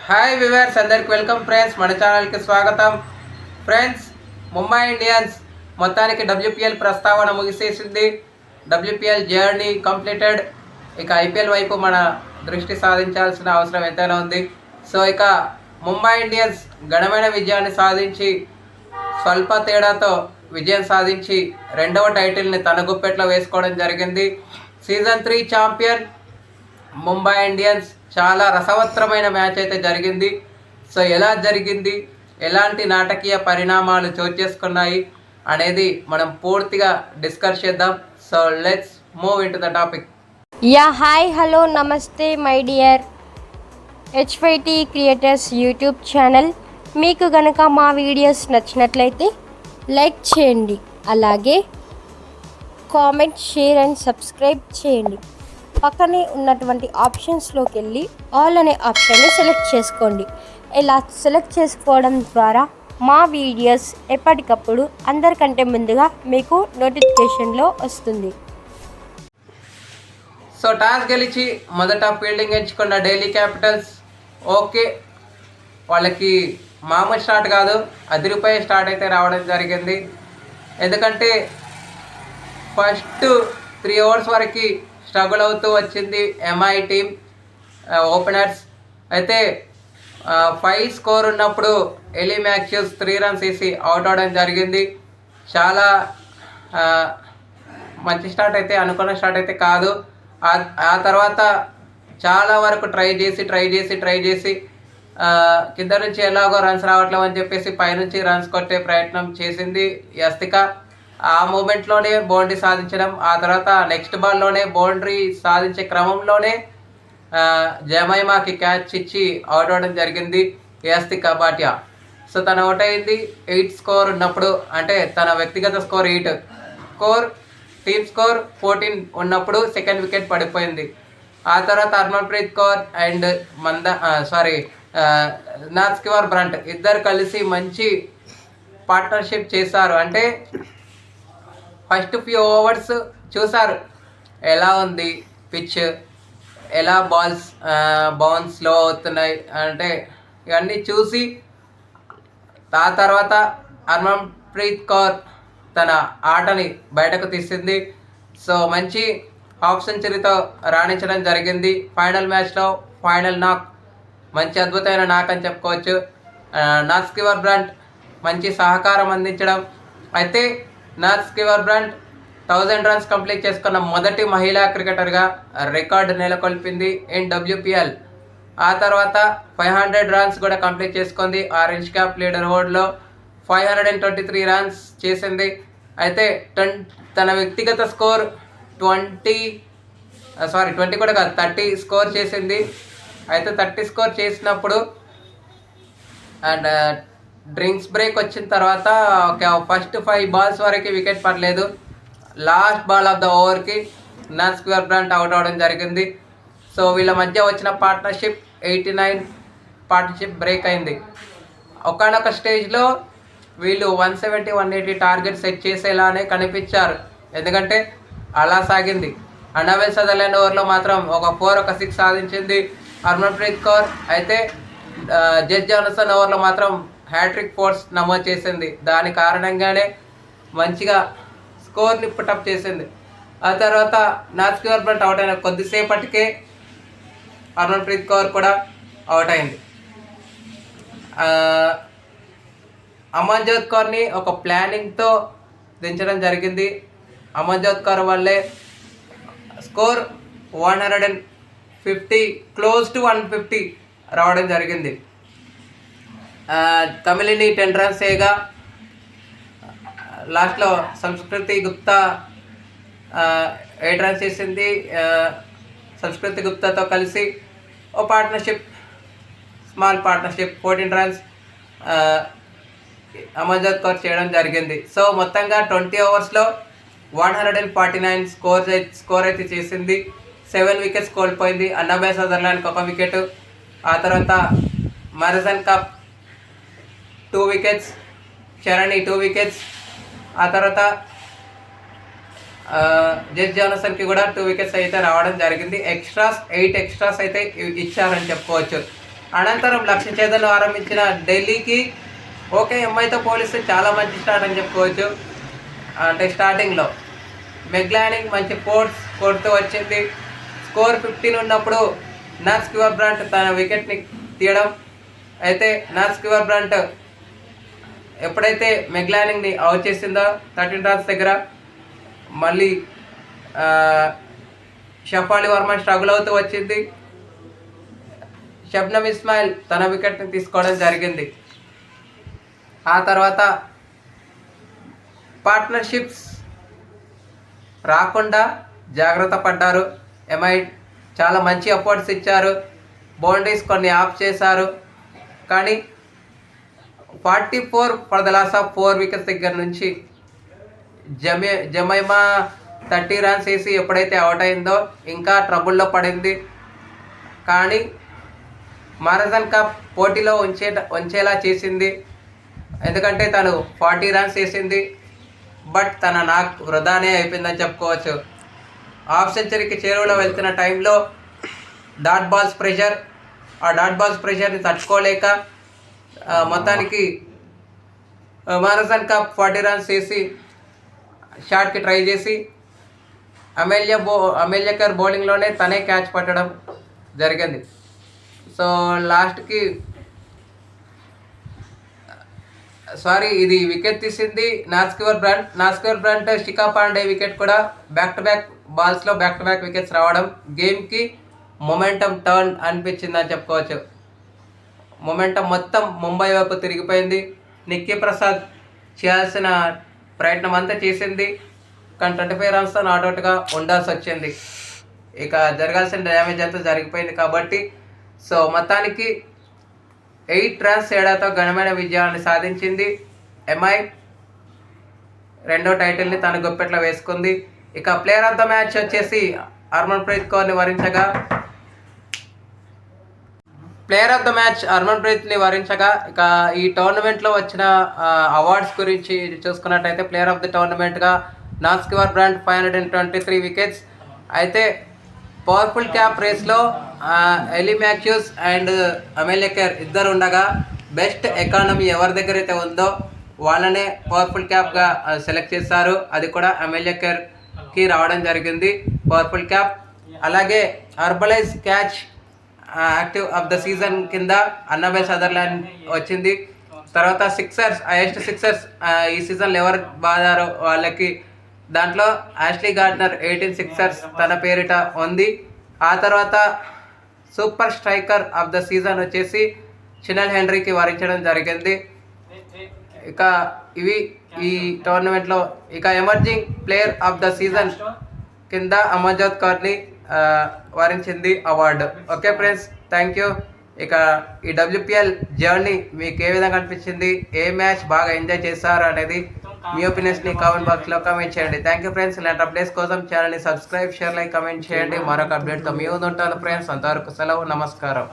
Hi viewers అందరికి welcome friends మన ఛానల్కి స్వాగతం. ఫ్రెండ్స్ ముంబై ఇండియన్స్ మొత్తానికి డబ్ల్యూపీఎల్ ప్రస్తావన ముగిసేసింది. డబ్ల్యూపీఎల్ జర్నీ కంప్లీటెడ్ ఇక ఐపీఎల్ వైపు మన దృష్టి సాధించాల్సిన అవసరం ఎంతైనా ఉంది. సో ఇక ముంబై ఇండియన్స్ ఘనమైన విజయాన్ని సాధించి స్వల్ప తేడాతో విజయం సాధించి రెండవ టైటిల్ని తన గుప్పెట్లో వేసుకోవడం జరిగింది. Season three champion Mumbai Indians చాలా రసవత్రమైన మ్యాచ్ అయితే జరిగింది. సో ఎలా జరిగింది? ఎలాంటి నాటకీయ పరిణామాలు చోటు చేసుకున్నాయి అనేది మనం పూర్తిగా డిస్కస్ చేద్దాం. So let's move in to the topic yeah hi hello నమస్తే my dear HYT creators YouTube channel. మీకు గనక మా వీడియోస్ నచ్చినట్లయితే లైక్ చేయండి. అలాగే కామెంట్ షేర్ అండ్ సబ్స్క్రైబ్ చేయండి. పక్కనే ఉన్నటువంటి ఆప్షన్స్లోకి వెళ్ళి ఆల్ అనే ఆప్షన్ని సెలెక్ట్ చేసుకోండి. ఇలా సెలెక్ట్ చేసుకోవడం ద్వారా మా వీడియోస్ ఎప్పటికప్పుడు అందరికంటే ముందుగా మీకు నోటిఫికేషన్లో వస్తుంది. సో టాస్ గెలిచి మొదట ఫీల్డింగ్ ఎంచుకున్న ఢిల్లీ క్యాపిటల్స్ ఓకే వాళ్ళకి మామూలు స్టార్ట్ కాదు. అదిరిపోయే స్టార్ట్ అయితే రావడం జరిగింది. ఎందుకంటే ఫస్ట్ త్రీ అవర్స్ వరకు స్ట్రగుల్ అవుతూ వచ్చింది ఎంఐ టీం ఓపెనర్స్ అయితే ఫైవ్ స్కోర్ ఉన్నప్పుడు ఎలీ మ్యాక్సిస్ త్రీ రన్స్ వేసి అవుట్ అవడం జరిగింది. చాలా మంచి స్టార్ట్ అయితే అనుకున్న స్టార్ట్ అయితే కాదు. ఆ- తర్వాత చాలా వరకు ట్రై చేసి ట్రై చేసి ట్రై చేసి కింద నుంచి ఎలాగో రన్స్ రావట్లేవు అని చెప్పేసి పైనుంచి రన్స్ కొట్టే ప్రయత్నం చేసింది యస్తిక. ఆ మూమెంట్లోనే బౌండరీ సాధించడం ఆ తర్వాత నెక్స్ట్ బాల్లోనే బౌండరీ సాధించే క్రమంలోనే ఆ, జమైమాకి క్యాచ్ ఇచ్చి అవుట్ అవ్వడం జరిగింది యాస్తి కబాటియా. సో తన అవుట్ అయింది ఎయిట్ స్కోర్ ఉన్నప్పుడు అంటే తన వ్యక్తిగత score eight score team score fourteen ఉన్నప్పుడు సెకండ్ వికెట్ పడిపోయింది. ఆ తర్వాత హర్మన్ప్రీత్ కౌర్ అండ్ మంద సారీ నాస్కివర్ బ్రంట్ ఇద్దరు కలిసి మంచి పార్ట్నర్షిప్ చేశారు. అంటే ఫస్ట్ ఫ్యూ ఓవర్స్ చూసారు. ఎలా ఉంది పిచ్ ఎలా బాల్స్ బౌన్స్ స్లో అవుతున్నాయి? అంటే ఇవన్నీ చూసి ఆ తర్వాత హర్మన్ప్రీత్ కౌర్ తన ఆటని బయటకు తీసింది. సో మంచి హాఫ్ సెంచరీతో రాణించడం జరిగింది. ఫైనల్ మ్యాచ్లో ఫైనల్ నాక్ మంచి అద్భుతమైన నాక్ అని చెప్పుకోవచ్చు. నాస్కివర్ బ్రాండ్ మంచి సహకారం అందించడం. అయితే Nat Sciver Brunt thousand runs complete చేసుకున్న మొదటి మహిళా క్రికెటర్గా రికార్డు నెలకొల్పింది ఇన్ డబ్ల్యూపిఎల్. ఆ తర్వాత ఫైవ్ హండ్రెడ్ రన్స్ కూడా కంప్లీట్ చేసుకుంది orange cap leader హోడ్లో. Five hundred and twenty three runs చేసింది. అయితే ట్వం తన వ్యక్తిగత స్కోర్ ట్వంటీ సారీ ట్వంటీ కూడా కాదు థర్టీ స్కోర్ చేసింది. అయితే థర్టీ స్కోర్ చేసినప్పుడు అండ్ డ్రింక్స్ బ్రేక్ వచ్చిన తర్వాత ఒక ఫస్ట్ ఫైవ్ బాల్స్ వరకు వికెట్ పడలేదు. లాస్ట్ బాల్ ఆఫ్ ద ఓవర్కి నన్ స్క్వేర్ బ్రాంట్ అవుట్ అవడం జరిగింది. సో వీళ్ళ మధ్య వచ్చిన partnership eighty nine partnership break అయింది. ఒకనొక స్టేజ్లో వీళ్ళు one seventy one eighty target set చేసేలానే కనిపించారు. ఎందుకంటే అలా సాగింది. అండర్వెల్ సదర్లాండ్ ఓవర్లో మాత్రం ఒక ఫోర్ ఒక సిక్స్ సాధించింది హర్మన్ప్రీత్ కౌర్. అయితే ఆ, జస్ జానసన్ ఓవర్లో మాత్రం హ్యాట్రిక్ ఫోర్స్ నమోదు చేసింది. దాని కారణంగానే మంచిగా స్కోర్ని పుటప్ చేసింది. ఆ తర్వాత నాచ్ గవర్నమెంట్ అవుట్ అయిన కొద్దిసేపటికే హర్మన్ప్రీత్ కౌర్ కూడా అవుట్ అయింది. ఆ, అమన్జోత్ కౌర్ని ఒక ప్లానింగ్తో దించడం జరిగింది. అమన్జోత్ కౌర్ వల్లే score one hundred and fifty close to one fifty రావడం జరిగింది. తమిళిని టెన్ రన్స్ వేయగా లాస్ట్లో సంస్కృతి గుప్తా ఎయిట్ రన్స్ చేసింది సంస్కృతి గుప్తాతో కలిసి ఓ partnership small partnership fourteen runs Amarjot Kaur చేయడం జరిగింది. సో మొత్తంగా twenty ఓవర్స్లో one hundred and forty nine score score అయితే చేసింది. సెవెన్ వికెట్స్ కోల్పోయింది. అన్నబాయ్ సదర్లాండ్కి ఒక వికెట్. ఆ తర్వాత మరజన్ కప్ టూ వికెట్స్ శరణి టూ వికెట్స్ ఆ తర్వాత ఆ, జస్ జానసన్కి కూడా టూ వికెట్స్ అయితే రావడం జరిగింది. ఎక్స్ట్రాస్ ఎయిట్ ఎక్స్ట్రాస్ అయితే ఇచ్చారని చెప్పుకోవచ్చు. అనంతరం లక్ష్య చేతలు ఆరంభించిన ఢిల్లీకి ఓకే ఎంఐతో పోలిస్తే చాలా మంచి స్టార్ట్ అని చెప్పుకోవచ్చు. అంటే స్టార్టింగ్లో మెగ్లానింగ్ మంచి ఫోర్స్ కొడుతూ వచ్చింది. స్కోర్ ఫిఫ్టీన్ ఉన్నప్పుడు నాస్ క్యూర్ బ్రాంట్ తన వికెట్ని తీయడం. అయితే నాస్ క్యూర్ బ్రాంట్ ఎప్పుడైతే మెగ్లానింగ్ని అవుట్ చేసిందో థర్టీన్ రన్స్ దగ్గర మళ్ళీ షఫాలి వర్మ స్ట్రగుల్ అవుతూ వచ్చింది. షబ్నమ్ ఇస్మాయిల్ తన వికెట్ని తీసుకోవడం జరిగింది. ఆ తర్వాత పార్ట్నర్షిప్స్ రాకుండా జాగ్రత్త పడ్డారు. ఎంఐ చాలా మంచి అఫోర్డ్స్ ఇచ్చారు. బౌండరీస్ కొన్ని ఆఫ్ చేశారు. కానీ forty four for the of four wickets దగ్గర నుంచి జమే జమైమా థర్టీ రన్స్ వేసి ఎప్పుడైతే అవుట్ అయిందో ఇంకా ట్రబుల్లో పడింది. కానీ మారథాన్ కప్ పోటీలో ఉంచే ఉంచేలా చేసింది. ఎందుకంటే తను ఫార్టీ రన్స్ వేసింది. బట్ తన నాకు వృధానే అయిపోయిందని చెప్పుకోవచ్చు. హాఫ్ సెంచరీకి చేరువలో వెళ్తున్న టైంలో డాట్ బాల్స్ ప్రెషర్ ఆ డాట్ బాల్స్ ప్రెషర్ని తట్టుకోలేక మొత్తానికి మారథాన్ కప్ ఫార్టీ రన్స్ వేసి షాట్కి ట్రై చేసి అమెల్య బో అమెల్యకర్ బౌలింగ్లోనే తనే క్యాచ్ పట్టడం జరిగింది. సో లాస్ట్కి సారీ ఇది వికెట్ తీసింది Nat Sciver Brunt Nat Sciver Brunt Shikha Pandey wicket కూడా బ్యాక్ టు బ్యాక్ బాల్స్లో బ్యాక్ టు బ్యాక్ వికెట్స్ రావడం గేమ్కి మొమెంటం టర్న్ అనిపించింది అని చెప్పుకోవచ్చు. మొమెంటం మొత్తం ముంబై వైపు తిరిగిపోయింది. నిక్కీ ప్రసాద్ చేయాల్సిన ప్రయత్నం అంతా చేసింది. కానీ ట్వంటీ ఫైవ్ రన్స్తో నాట్అవుట్గా ఉండాల్సి వచ్చింది. ఇక జరగాల్సిన డ్యామేజ్ అంతా జరిగిపోయింది కాబట్టి సో మొత్తానికి ఎయిట్ రన్స్ తేడాతో ఘనమైన విజయాన్ని సాధించింది ఎంఐ రెండో టైటిల్ని తన గుప్పెట్లో వేసుకుంది. ఇక ప్లేయర్ ఆఫ్ ద మ్యాచ్ వచ్చేసి హర్మన్ ప్రీత్ కౌర్ని వరించగా ప్లేయర్ ఆఫ్ ద మ్యాచ్ హర్మన్ ప్రీత్ని వరించగా ఇక ఈ టోర్నమెంట్లో వచ్చిన అవార్డ్స్ గురించి చూసుకున్నట్టయితే player of the టోర్నమెంట్గా Nat Sciver Brunt five hundred and twenty three wickets. అయితే పవర్ఫుల్ క్యాప్ రేస్లో ఎలి మ్యాథ్యూస్ అండ్ అమెలికర్ ఇద్దరు ఉండగా బెస్ట్ ఎకానమీ ఎవరి దగ్గర అయితే ఉందో వాళ్ళనే పవర్ఫుల్ క్యాప్గా సెలెక్ట్ చేశారు. అది కూడా అమెలికర్కి రావడం జరిగింది పవర్ఫుల్ క్యాప్. అలాగే అర్బలైజ్ catch active of the season కింద అన్నబెల్ సదర్లాండ్ వచ్చింది. తర్వాత సిక్సర్స్ హైయెస్ట్ సిక్సర్స్ ఈ సీజన్లో ఎవరు బాధారో వాళ్ళకి దాంట్లో యాష్లీ గార్డ్నర్ ఎయిటీన్ సిక్సర్స్ తన పేరిట ఉంది. ఆ తర్వాత super striker of the season వచ్చేసి చినల్ హెన్రీకి వరించడం జరిగింది. ఇక ఇవి ఈ టోర్నమెంట్లో ఇక emerging player of the season కింద అమర్జోత్ కర్నీ వరించింది award okay friends thank you ఇక ఈ డబ్ల్యూపిఎల్ జర్నీ మీకు ఏ విధంగా అనిపించింది? ఏ మ్యాచ్ బాగా ఎంజాయ్ చేశారు అనేది మీ ఒపీనియన్స్ని కామెంట్ బాక్స్లో కమెంట్ చేయండి. థ్యాంక్ యూ ఫ్రెండ్స్ ఇలాంటి అప్డేట్స్ కోసం ఛానల్ని సబ్స్క్రైబ్ షేర్ లైక్ కమెంట్ చేయండి. మరొక అప్డేట్తో మీ ముందు ఉంటాను ఫ్రెండ్స్ అంతవరకు సెలవు నమస్కారం.